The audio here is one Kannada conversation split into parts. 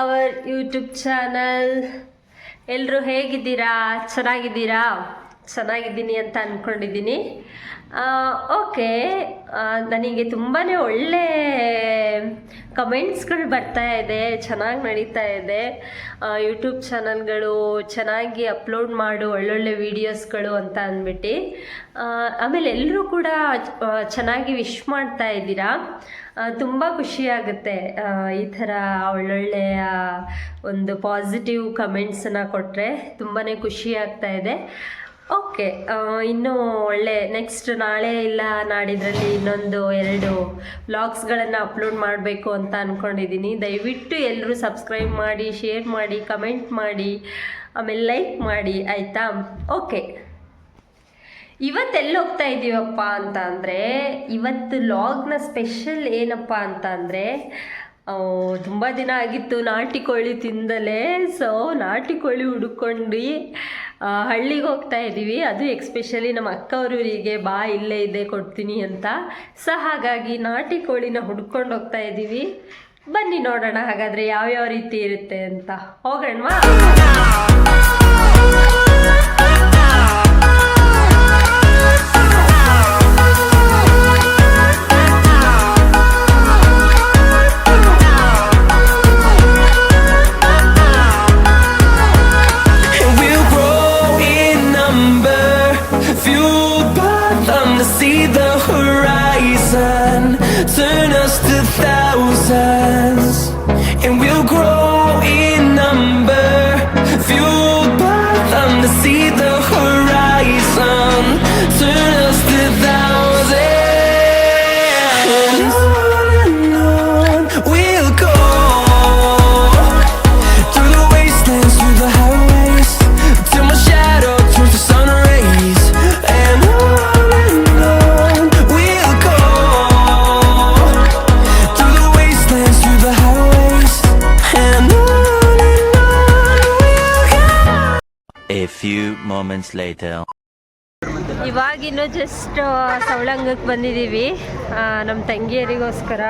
ಅವರ್ ಯೂಟ್ಯೂಬ್ ಚಾನಲ್ ಎಲ್ಲರೂ ಹೇಗಿದ್ದೀರಾ? ಚೆನ್ನಾಗಿದ್ದೀರಾ? ಚೆನ್ನಾಗಿದ್ದೀನಿ ಅಂತ ಅಂದ್ಕೊಂಡಿದ್ದೀನಿ ಓಕೆ. ನನಗೆ ತುಂಬಾ ಒಳ್ಳೆ ಕಮೆಂಟ್ಸ್ಗಳು ಬರ್ತಾ ಇದೆ. ಚೆನ್ನಾಗಿ ನಡೀತಾ ಇದೆ. ಯೂಟ್ಯೂಬ್ ಚಾನಲ್ಗಳು ಚೆನ್ನಾಗಿ ಅಪ್ಲೋಡ್ ಮಾಡು, ಒಳ್ಳೊಳ್ಳೆ ವೀಡಿಯೋಸ್ಗಳು ಅಂತ ಅಂದ್ಬಿಟ್ಟು. ಆಮೇಲೆ ಎಲ್ಲರೂ ಕೂಡ ಚೆನ್ನಾಗಿ ವಿಶ್ ಮಾಡ್ತಾ ಇದ್ದೀರಾ? ತುಂಬ ಖುಷಿಯಾಗುತ್ತೆ ಈ ಥರ ಒಳ್ಳೊಳ್ಳೆಯ ಒಂದು ಪಾಸಿಟಿವ್ ಕಮೆಂಟ್ಸನ್ನು ಕೊಟ್ಟರೆ ತುಂಬಾ ಖುಷಿ ಆಗ್ತಾ ಇದೆ. ಓಕೆ ಇನ್ನೂ ಒಳ್ಳೆ ನೆಕ್ಸ್ಟ್ ನಾಳೆ ಇಲ್ಲ ನಾಡಿದ್ರಲ್ಲಿ ಇನ್ನೊಂದು ಎರಡು ವ್ಲಾಗ್ಸ್ಗಳನ್ನು ಅಪ್ಲೋಡ್ ಮಾಡಬೇಕು ಅಂತ ಅಂದ್ಕೊಂಡಿದ್ದೀನಿ ದಯವಿಟ್ಟು ಎಲ್ಲರೂ ಸಬ್ಸ್ಕ್ರೈಬ್ ಮಾಡಿ ಶೇರ್ ಮಾಡಿ ಕಮೆಂಟ್ ಮಾಡಿ, ಆಮೇಲೆ ಲೈಕ್ ಮಾಡಿ, ಆಯಿತಾ? ಓಕೆ ಇವತ್ತೆಲ್ಲಿ ಹೋಗ್ತಾ ಇದ್ದೀವಪ್ಪ ಅಂತ ಅಂದರೆ, ಇವತ್ತು ಲಾಗ್ನ ಸ್ಪೆಷಲ್ ಏನಪ್ಪ ಅಂತ ಅಂದರೆ ತುಂಬ ದಿನ ಆಗಿತ್ತು ನಾಟಿ ಕೋಳಿ ತಿಂದಲೇ. ಸೊ ನಾಟಿ ಕೋಳಿ ಹುಡುಕೊಂಡು ಹಳ್ಳಿಗೆ ಹೋಗ್ತಾ ಇದ್ದೀವಿ ಅದು ಎಕ್ಸ್ಪೆಷಲಿ ನಮ್ಮ ಅಕ್ಕವರಿಗೆ ಬಾ, ಇಲ್ಲೇ ಇದೆ, ಕೊಡ್ತೀನಿ ಅಂತ. ಸೊ ಹಾಗಾಗಿ ನಾಟಿ ಕೋಳಿನ ಹುಡ್ಕೊಂಡು ಹೋಗ್ತಾ ಇದ್ದೀವಿ ಬನ್ನಿ ನೋಡೋಣ, ಹಾಗಾದರೆ ಯಾವ್ಯಾವ ರೀತಿ ಇರುತ್ತೆ ಅಂತ. ಹೋಗೋಣವಾ? Horizon, turn us to thousands. Few moments later. ಇವಾಗಿನ್ನು ಜಸ್ಟ್ ಸವಳಂಗಕ್ಕೆ ಬಂದಿದ್ದೀವಿ. ನಮ್ಮ ತಂಗಿಯರಿಗೋಸ್ಕರ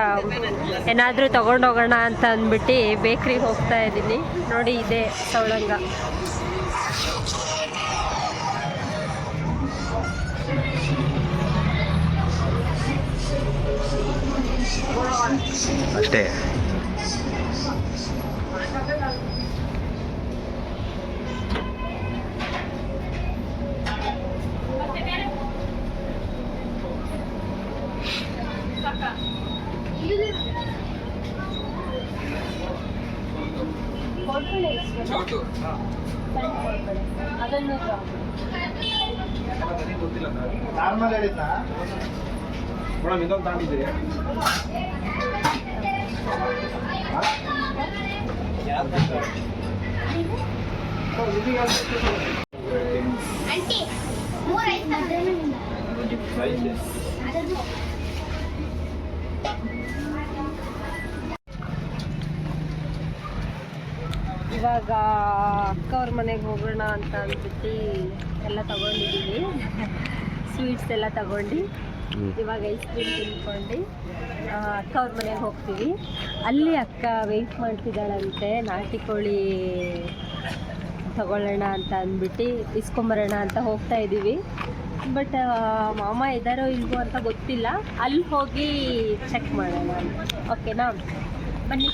ಏನಾದರೂ ತಗೊಂಡೋಗೋಣ ಅಂತ ಅಂದ್ಬಿಟ್ಟು ಬೇಕ್ರಿಗೆ ಹೋಗ್ತಾ ಇದ್ದೀನಿ. ನೋಡಿ ಇದೆ ಸವಳಂಗ. ಅಷ್ಟೇ. ನಾರ್ಮಲ್ ಹೇಳಿದ್ನಾ ಮೇಡಮ್ ಇದೊಂದು ತಾಂಡಿದ್ದೀರಿ ಆಂಟಿ ಮೂರ್ ಐದು ಇವಾಗ ಅಕ್ಕವ್ರ ಮನೆಗೆ ಹೋಗೋಣ ಅಂತ ಅಂದ್ಬಿಟ್ಟು ಎಲ್ಲ ತಗೊಂಡಿದ್ದೀವಿ ಸ್ವೀಟ್ಸ್ ಎಲ್ಲ ತಗೊಂಡು. ಇವಾಗ ಐಸ್ ಕ್ರೀಮ್ ತಿನ್ಕೊಂಡು ಅಕ್ಕವ್ರ ಅಕ್ಕ ಅವ್ರ ಮನೆಗೆ ಹೋಗ್ತೀವಿ. ಅಲ್ಲಿ ಅಕ್ಕ ವೆಯ್ಟ್ ಮಾಡ್ತಿದ್ದಾಳಂತೆ ನಾಟಿ ಕೋಳಿ ತಗೊಳ್ಳೋಣ ಅಂತ ಅಂದ್ಬಿಟ್ಟು ಇಸ್ಕೊಂಬರೋಣ ಅಂತ ಹೋಗ್ತಾ ಇದ್ದೀವಿ ಬಟ್ ಮಾಮ ಇದ್ದಾರೋ ಇಲ್ವೋ ಅಂತ ಗೊತ್ತಿಲ್ಲ. ಅಲ್ಲಿ ಹೋಗಿ ಚೆಕ್ ಮಾಡೋಣ ಓಕೆನಾ ಬನ್ನಿ.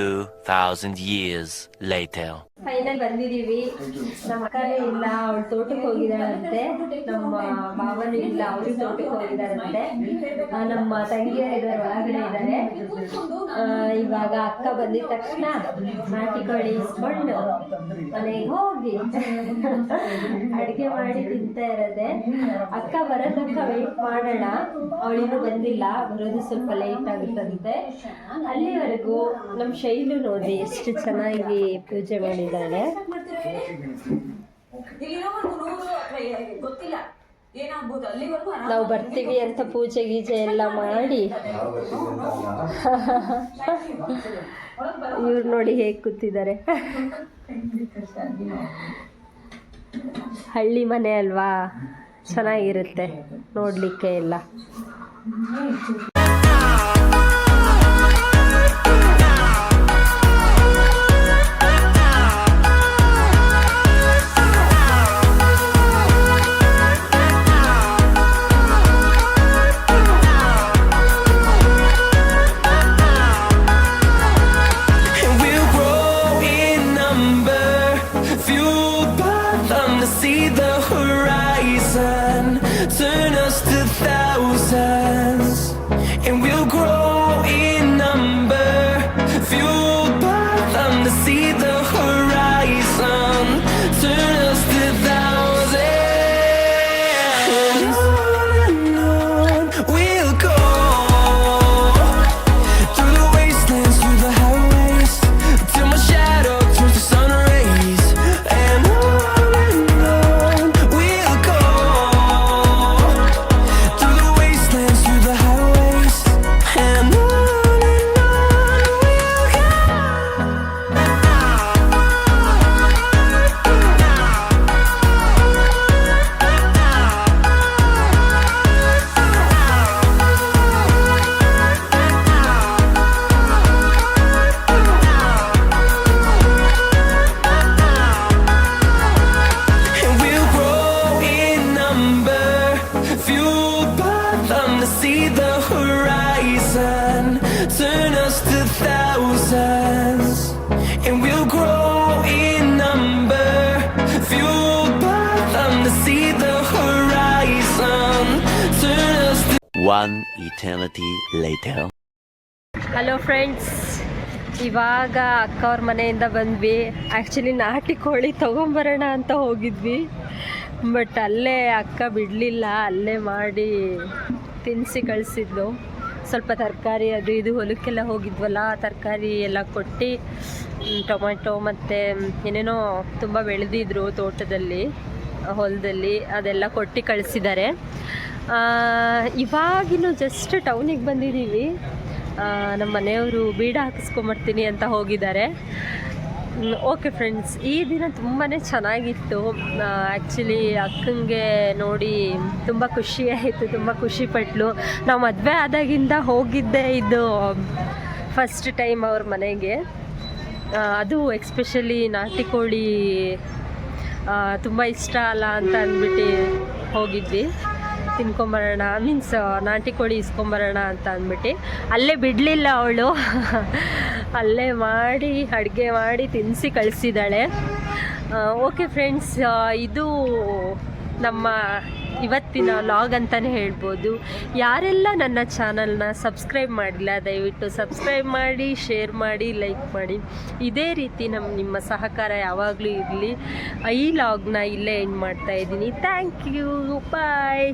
2,000 years later. ಫೈನಲ್ ಬಂದಿದೀವಿ ನಮ್ಮ ಅಕ್ಕನೇ ಇಲ್ಲ ಅವಳು ತೋಟಕ್ಕೆ ಹೋಗಿದ್ದಾಳಂತೆ. ನಮ್ಮ ಮಾವನು ಇಲ್ಲ ಅವ್ರಿಗೆ ತೋಟಕ್ಕೆ ಹೋಗಿದಾರಂತೆ ನಮ್ಮ ತಂಗಿಯರು ಇದ್ದಾರೆ ಒಳಗಡೆ ಇದ್ದಾರೆ. ಇವಾಗ ಅಕ್ಕ ಬಂದಿದ ತಕ್ಷಣ ನಾಟಿ ಕೋಳಿ ಇಸ್ಕೊಂಡು ಮನೆಗೆ ಹೋಗಿ ಅಡಿಗೆ ಮಾಡಿ ತಿಂತಾ ಇರೋದೆ. ಅಕ್ಕ ಬರೋ ತನಕ ವೆಯ್ಟ್ ಮಾಡೋಣ. ಅವಳಿಗೂ ಬಂದಿಲ್ಲ ಬರೋದು ಸ್ವಲ್ಪ ಲೇಟ್ ಆಗುತ್ತಂತೆ. ಅಲ್ಲಿವರೆಗೂ ನಮ್ಮ ಶೈಲು ನೋಡಿ ಎಷ್ಟು ಚೆನ್ನಾಗಿ ಪೂಜೆ ಮಾಡಿದ್ದಾಳೆ ಅಲ್ಲಿವರೆಗೂ ನಾವು ಬರ್ತೀವಿ ಅಂತ ಪೂಜೆ ಗೀಜೆ ಎಲ್ಲ ಮಾಡಿ. ಇವ್ರು ನೋಡಿ ಹೇಗೆ ಕೂತಿದ್ದಾರೆ. ಹಳ್ಳಿ ಮನೆ ಅಲ್ವಾ? ಚೆನ್ನಾಗಿರುತ್ತೆ. ನೋಡ್ಲಿಕ್ಕೆ ಎಲ್ಲ. One eternity later. Hello friends ಇವಾಗ ಅಕ್ಕ ಅವ್ರ ಮನೆಯಿಂದ ಬಂದ್ವಿ. ಆ್ಯಕ್ಚುಲಿ ನಾಟಿ ಕೋಳಿ ತೊಗೊಂಬರೋಣ ಅಂತ ಹೋಗಿದ್ವಿ. ಬಟ್ ಅಲ್ಲೇ ಅಕ್ಕ ಬಿಡಲಿಲ್ಲ. ಅಲ್ಲೇ ಮಾಡಿ ತಿನ್ನಿಸಿ ಕಳಿಸಿದ್ಲು. ಸ್ವಲ್ಪ ತರಕಾರಿ, ಅದು ಇದು ಹೊಲಕ್ಕೆಲ್ಲ ಹೋಗಿದ್ವಲ್ಲ ತರಕಾರಿ ಎಲ್ಲ ಕೊಟ್ಟು ಟೊಮೆಟೊ ಮತ್ತು ಏನೇನೋ ತುಂಬ ಬೆಳೆದಿದ್ರು ತೋಟದಲ್ಲಿ ಹೊಲದಲ್ಲಿ, ಅದೆಲ್ಲ ಕೊಟ್ಟು ಕಳಿಸಿದ್ದಾರೆ. ಇವಾಗಿನ್ನು ಜಸ್ಟ್ ಟೌನಿಗೆ ಬಂದಿದ್ದೀವಿ. ನಮ್ಮ ಮನೆಯವರು ಬೀಡ ಹಾಕಿಸ್ಕೊಂಬರ್ತೀನಿ ಅಂತ ಹೋಗಿದ್ದಾರೆ. ಓಕೆ ಫ್ರೆಂಡ್ಸ್ ಈ ದಿನ ತುಂಬಾ ಚೆನ್ನಾಗಿತ್ತು. ಆ್ಯಕ್ಚುಲಿ ಅಕ್ಕಂಗೆ ನೋಡಿ ತುಂಬ ಖುಷಿ ಆಯಿತು, ತುಂಬ ಖುಷಿ ಪಟ್ಲು. ನಾವು ಮದುವೆ ಆದಾಗಿಂದ ಹೋಗಿದ್ದೆ ಇದು ಫಸ್ಟ್ ಟೈಮ್ ಅವ್ರ ಮನೆಗೆ. ಅದು ಎಕ್ಸ್ಪೆಷಲಿ ನಾಟಿ ಕೋಳಿ ತುಂಬ ಇಷ್ಟ ಅಲ್ಲ ಅಂತ ಅಂದ್ಬಿಟ್ಟು ಹೋಗಿದ್ವಿ. ತಿನ್ಕೊಂಬರೋಣ, ಮೀನ್ಸ್, ನಾಟಿ ಕೋಳಿ ಇಸ್ಕೊಂಬರೋಣ ಅಂತ ಅಂದ್ಬಿಟ್ಟು, ಅಲ್ಲೇ ಬಿಡಲಿಲ್ಲ ಅವಳು. ಅಲ್ಲೇ ಮಾಡಿ, ಅಡುಗೆ ಮಾಡಿ ತಿನ್ನಿಸಿ ಕಳಿಸಿದ್ದಾಳೆ. ಓಕೆ ಫ್ರೆಂಡ್ಸ್ ಇದು ನಮ್ಮ ಇವತ್ತಿನ ಲಾಗ್ ಅಂತಲೇ ಹೇಳ್ಬೋದು. ಯಾರೆಲ್ಲ ನನ್ನ ಚಾನಲ್ನ ಸಬ್ಸ್ಕ್ರೈಬ್ ಮಾಡಿಲ್ಲ, ದಯವಿಟ್ಟು ಸಬ್ಸ್ಕ್ರೈಬ್ ಮಾಡಿ ಶೇರ್ ಮಾಡಿ ಲೈಕ್ ಮಾಡಿ. ಇದೇ ರೀತಿ ನಮ್ಮ ನಿಮ್ಮ ಸಹಕಾರ ಯಾವಾಗಲೂ ಇರಲಿ. ಈ ಲಾಗ್ನ ಇಲ್ಲೇ ಎಂಡ್ ಮಾಡ್ತಾ ಇದ್ದೀನಿ. Thank you bye